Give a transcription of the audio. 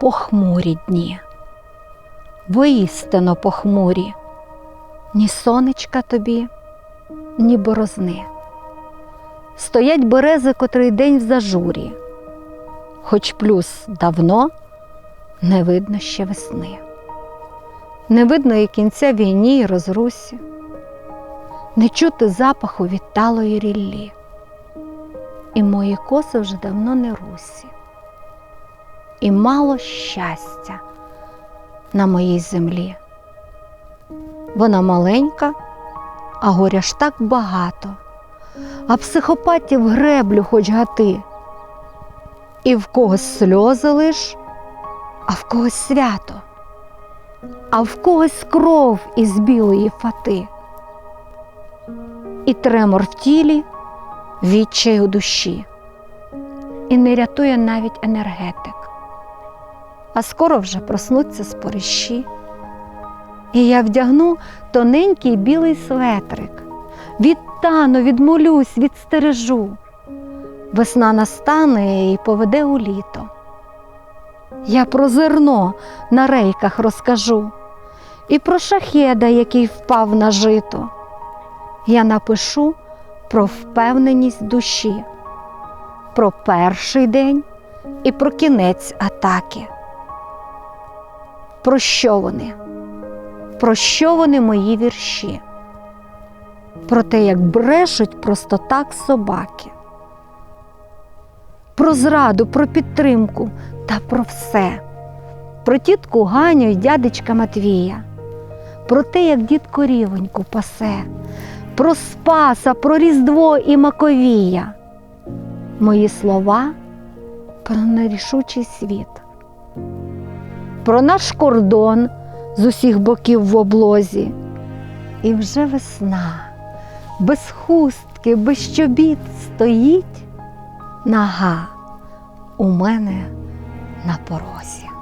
Похмурі дні, воістину похмурі, ні сонечка тобі, ні борозни. Стоять берези котрий день в зажурі, хоч плюс давно не видно ще весни. Не видно і кінця війні і розрусі, не чути запаху відталої ріллі. І мої коси вже давно не русі, і мало щастя на моїй землі. Вона маленька, а горя ж так багато, а психопатів греблю хоч гати. І в когось сльози лиш, а в когось свято, а в когось кров із білої фати. І тремор в тілі, відчай у душі, і не рятує навіть енергетик. А скоро вже проснуться спорищі. І я вдягну тоненький білий светрик, відтану, відмолюсь, відстережу. Весна настане і поведе у літо. Я про зерно на рейках розкажу, і про шахеда, який впав на жито. Я напишу про впевненість душі, про перший день і про кінець атаки. Про що вони? Про що вони мої вірші? Про те, як брешуть просто так собаки. Про зраду, про підтримку та про все. Про тітку Ганю й дядечка Матвія, про те, як дід корівоньку пасе, про Спаса, про Різдво і Маковія. Мої слова про нерішучий світ, про наш кордон з усіх боків в облозі. І вже весна, без хустки, без чобіт стоїть нага у мене на порозі.